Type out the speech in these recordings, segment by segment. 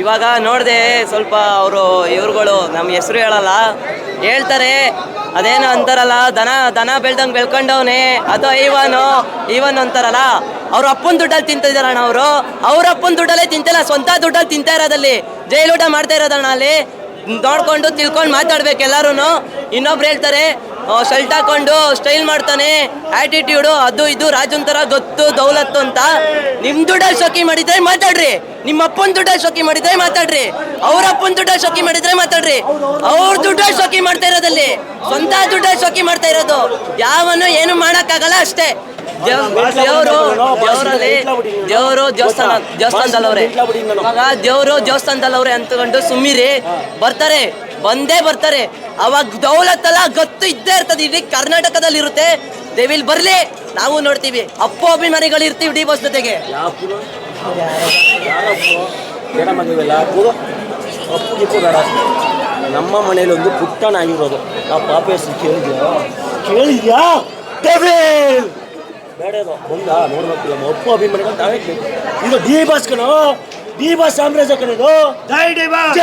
ಇವಾಗ ನೋಡಿದೆ ಸ್ವಲ್ಪ ಅವರು, ಇವ್ರುಗಳು ನಮ್ಮ ಹೆಸರು ಹೇಳಲ್ಲ. ಹೇಳ್ತಾರೆ, ಅದೇನು ಅಂತಾರಲ್ಲ, ದನ ದನ ಬೆಳ್ದಂಗೆ ಬೆಳ್ಕೊಂಡವನೆ, ಅದು ಐವನು ಇವನ್ ಅಂತಾರಲ್ಲ. ಅವ್ರ ಅಪ್ಪನ ದುಡ್ಡಲ್ಲಿ ತಿಂತಿದ್ದಾರಣ ಅವರು. ಅವ್ರ ಅಪ್ಪನ ದುಡ್ಡಲ್ಲೇ ತಿಂತಿಲ್ಲ, ಸ್ವಂತ ದುಡ್ಡಲ್ಲಿ ತಿಂತಾ ಇರೋದಲ್ಲಿ ಜೈಲೂಟ ಮಾಡ್ತಾ ಇರೋದಣ್ಣ ಅಲ್ಲಿ. ನೋಡ್ಕೊಂಡು ತಿಳ್ಕೊಂಡು ಮಾತಾಡ್ಬೇಕು ಎಲ್ಲರೂ ಇನ್ನೊಬ್ರು ಹೇಳ್ತಾರೆ ಶರ್ಟ್ ಹಾಕೊಂಡು ಸ್ಟೈಲ್ ಮಾಡ್ತಾನೆ. ಆಟಿಟ್ಯೂಡು ಅದು ಇದು ರಾಜನ್ ಥರ ಗೊತ್ತು, ದೌಲತ್ತು ಅಂತ. ನಿಮ್ ದುಡ್ಡಲ್ಲಿ ಶೋಕಿ ಮಾಡಿದ್ರೆ ಮಾತಾಡ್ರಿ. ನಿಮ್ಮ ಅಪ್ಪನ ದುಡ್ಡಲ್ಲಿ ಶೋಕಿ ಮಾಡಿದ್ರೆ ಮಾತಾಡ್ರಿ. ಅವ್ರ ಅಪ್ಪನ ದುಡ್ಡಲ್ಲಿ ಶೋಕಿ ಮಾಡಿದ್ರೆ ಮಾತಾಡ್ರಿ. ಅವ್ರ ದುಡ್ಡಲ್ಲಿ ಶೋಕಿ ಮಾಡ್ತಾ ಇರೋದಲ್ಲಿ, ಸ್ವಂತ ದುಡ್ಡಲ್ಲಿ ಶೋಕಿ ಮಾಡ್ತಾ ಇರೋದು. ಯಾವನು ಏನು ಮಾಡಕ್ಕಾಗಲ್ಲ ಅಷ್ಟೇ. ದೇವರು, ದೇವರಲ್ಲಿ, ದೇವರು ದೇವಸ್ಥಾನ, ದೇವಸ್ಥಾನದಲ್ಲವ್ರೆ. ಇವಾಗ ದೇವರು ದೇವಸ್ಥಾನದಲ್ಲವ್ರೆ ಅಂತಕೊಂಡು ಸುಮ್ಮಿರಿ. ಬರ್ತಾರೆ. ಬಂದೇ ಬರ್ತಾರೆ. ಅವಾಗ ದೌಲತ್ತಲ್ಲ ಗೊತ್ತು ಇದ್ದೇ ಇರ್ತದೆ. ಇಡೀ ಕರ್ನಾಟಕದಲ್ಲಿ ಇರುತ್ತೆ ದೇವಿಲ್ ಬರ್ಲಿ. ನಾವು ನೋಡ್ತೀವಿ. ಅಪ್ಪು ಅಭಿಮಾನಿಗಳು ಇರ್ತೀವಿ ಡಿ ಬಸ್ ಜೊತೆಗೆ. ಅಪ್ಪು ಗಿಪ್ಪು ಬೇಡ. ನಮ್ಮ ಮನೇಲಿ ಒಂದು ಪುಟ್ಟಣ ಆಗಿರೋದು ಆ ಪಾಪ ಹೆಸರು ಕೇಳಿದ್ಯಾ? ಕೇಳಿದ್ಯಾ? ದೇವಿಲ್ ಬೇಡ ಬಂದ ನೋಡ್ಬೇಕು. ನಮ್ಮ ಅಪ್ಪು ಅಭಿಮಾನಿಗಳು ಇದು ಡಿ ಬಸ್ ಕಣೋ? ಡಿ ಬಾಸ್ ಸಾಮ್ರಾಜ್ಯ ಕಣಿದು? ಜೈ ಡಿ ಬಾಸ್!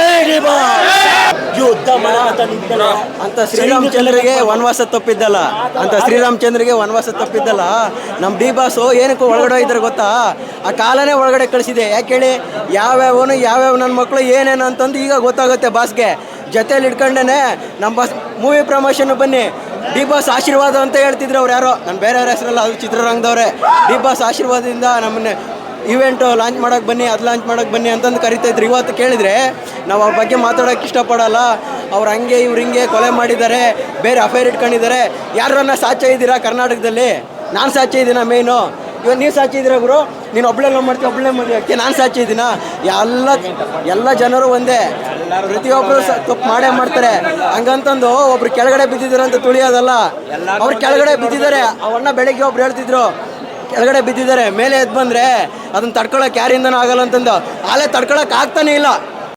ಮಾಡ ಅಂತ ನಿಂತಲ್ಲ. ಅಂತ ಶ್ರೀರಾಮಚಂದ್ರಿಗೆ ವನವಾಸ ತಪ್ಪಿದ್ದಲ್ಲ. ಅಂತ ಶ್ರೀರಾಮಚಂದ್ರಿಗೆ ವನವಾಸ ತಪ್ಪಿದ್ದಲ್ಲ. ನಮ್ಮ ಡಿ ಬಾಸು ಏನಕ್ಕೂ ಒಳಗಡೆ ಇದ್ರೆ ಗೊತ್ತಾ? ಆ ಕಾಲನೇ ಒಳಗಡೆ ಕಳಿಸಿದೆ. ಯಾಕೆ ಹೇಳಿ? ಯಾವ್ಯಾವನು ಯಾವ್ಯಾವ ನನ್ನ ಮಕ್ಕಳು ಏನೇನು ಅಂತಂದು ಈಗ ಗೊತ್ತಾಗುತ್ತೆ ಬಾಸ್ಗೆ. ಜೊತೆಯಲ್ಲಿ ಇಟ್ಕೊಂಡೇನೆ ನಮ್ಮ ಬಾಸ್ ಮೂವಿ ಪ್ರಮೋಷನ್ ಬನ್ನಿ. ಡಿ ಬಾಸ್ ಆಶೀರ್ವಾದ ಅಂತ ಹೇಳ್ತಿದ್ರು ಅವ್ರು ಯಾರೋ. ನಾನು ಬೇರೆಯವ್ರ ಹೆಸರಲ್ಲ ಅದು ಚಿತ್ರರಂಗದವ್ರೆ. ಡಿ ಬಾಸ್ ಆಶೀರ್ವಾದದಿಂದ ನಮ್ಮನ್ನೇ ಇವೆಂಟು ಲಾಂಚ್ ಮಾಡೋಕೆ ಬನ್ನಿ, ಅದು ಲಾಂಚ್ ಮಾಡೋಕೆ ಬನ್ನಿ ಅಂತಂದು ಕರಿತಾ ಇದ್ರು ಇವತ್ತು ಕೇಳಿದರೆ ನಾವು ಅವ್ರ ಬಗ್ಗೆ ಮಾತಾಡೋಕೆ ಇಷ್ಟಪಡೋಲ್ಲ. ಅವ್ರು ಹಂಗೆ, ಇವ್ರು ಹಿಂಗೆ ಕೊಲೆ ಮಾಡಿದ್ದಾರೆ, ಬೇರೆ ಅಫೈರ್ ಇಟ್ಕೊಂಡಿದ್ದಾರೆ. ಯಾರನ್ನ ಸಾಚೆ ಇದ್ದೀರಾ ಕರ್ನಾಟಕದಲ್ಲಿ? ನಾನು ಸಾಚೆ ಇದ್ದೀನ ಮೇಯ್ನು? ಇವತ್ತು ನೀವು ಸಾಚಿ ಇದ್ದೀರಾ ಗುರು? ನೀನು ಒಬ್ಬಳೇ ಲವ್ ಮಾಡ್ತೀವಿ ಒಬ್ಬಳೇ ಮದುವೆ ನಾನು ಸಾಚಿ ಇದ್ದೀನ? ಎಲ್ಲ ಎಲ್ಲ ಜನರು ಒಂದೇ. ಪ್ರತಿಯೊಬ್ಬರು ತಪ್ಪು ಮಾಡೇ ಮಾಡ್ತಾರೆ. ಹಂಗಂತಂದು ಒಬ್ರು ಕೆಳಗಡೆ ಬಿದ್ದಿದ್ದಾರೆ ಅಂತ ತುಳಿಯೋದಲ್ಲ. ಅವ್ರು ಕೆಳಗಡೆ ಬಿದ್ದಿದ್ದಾರೆ. ಅವನ್ನ ಬೆಳಗ್ಗೆ ಒಬ್ರು ಹೇಳ್ತಿದ್ರು ಕೆಳಗಡೆ ಬಿದ್ದಿದ್ದಾರೆ ಮೇಲೆ ಎದ್ದು ಬಂದರೆ ಅದನ್ನ ತಡ್ಕೊಳಕ್ಕೆ ಯಾರಿಂದನೂ ಆಗಲ್ಲ ಅಂತಂದು. ಆಲೇ ತಡ್ಕೊಳಕ್ಕೆ ಆಗ್ತಾನೆ ಇಲ್ಲ.